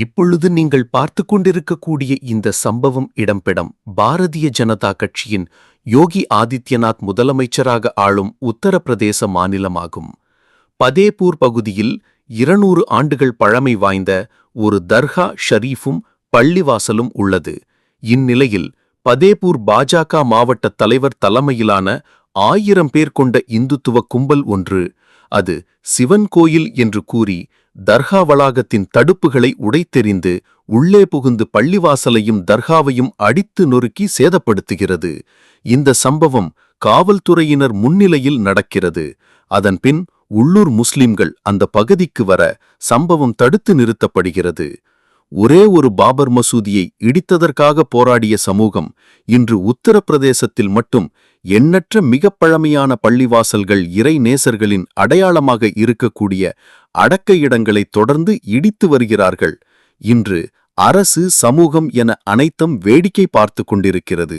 இப்பொழுது நீங்கள் பார்த்து கொண்டிருக்கக்கூடிய இந்த சம்பவம் இடம்பெடம் பாரதிய ஜனதா கட்சியின் யோகி ஆதித்யநாத் முதலமைச்சராக ஆளும் உத்தரப்பிரதேச மாநிலமாகும். பதேபூர் பகுதியில் இருநூறு ஆண்டுகள் பழமை வாய்ந்த ஒரு தர்கா ஷரீஃபும் பள்ளிவாசலும் உள்ளது. இந்நிலையில் பதேபூர் பாஜக மாவட்ட தலைவர் தலைமையிலான ஆயிரம் பேர் கொண்ட இந்துத்துவ கும்பல் ஒன்று அது சிவன் கோயில் என்று கூறி தர்கா வளாகத்தின் தடுப்புகளை உடைத்தெறிந்து உள்ளே புகுந்து பள்ளிவாசலையும் தர்காவையும் அடித்து நொறுக்கி சேதப்படுத்துகிறது. இந்த சம்பவம் காவல்துறையினர் முன்னிலையில் நடக்கிறது. அதன்பின் உள்ளூர் முஸ்லிம்கள் அந்த பகுதிக்கு வர சம்பவம் தடுத்து நிறுத்தப்படுகிறது. ஒரே ஒரு பாபர் மசூதியை இடித்ததற்காக போராடிய சமூகம் இன்று உத்தரப்பிரதேசத்தில் மட்டும் எண்ணற்ற மிகப் பழமையான பள்ளிவாசல்கள் இறை நேசர்களின் அடையாளமாக இருக்கக்கூடிய அடக்க இடங்களை தொடர்ந்து இடித்து வருகிறார்கள். இன்று அரசு சமூகம் என அனைத்தும் வேடிக்கை பார்த்து கொண்டிருக்கிறது.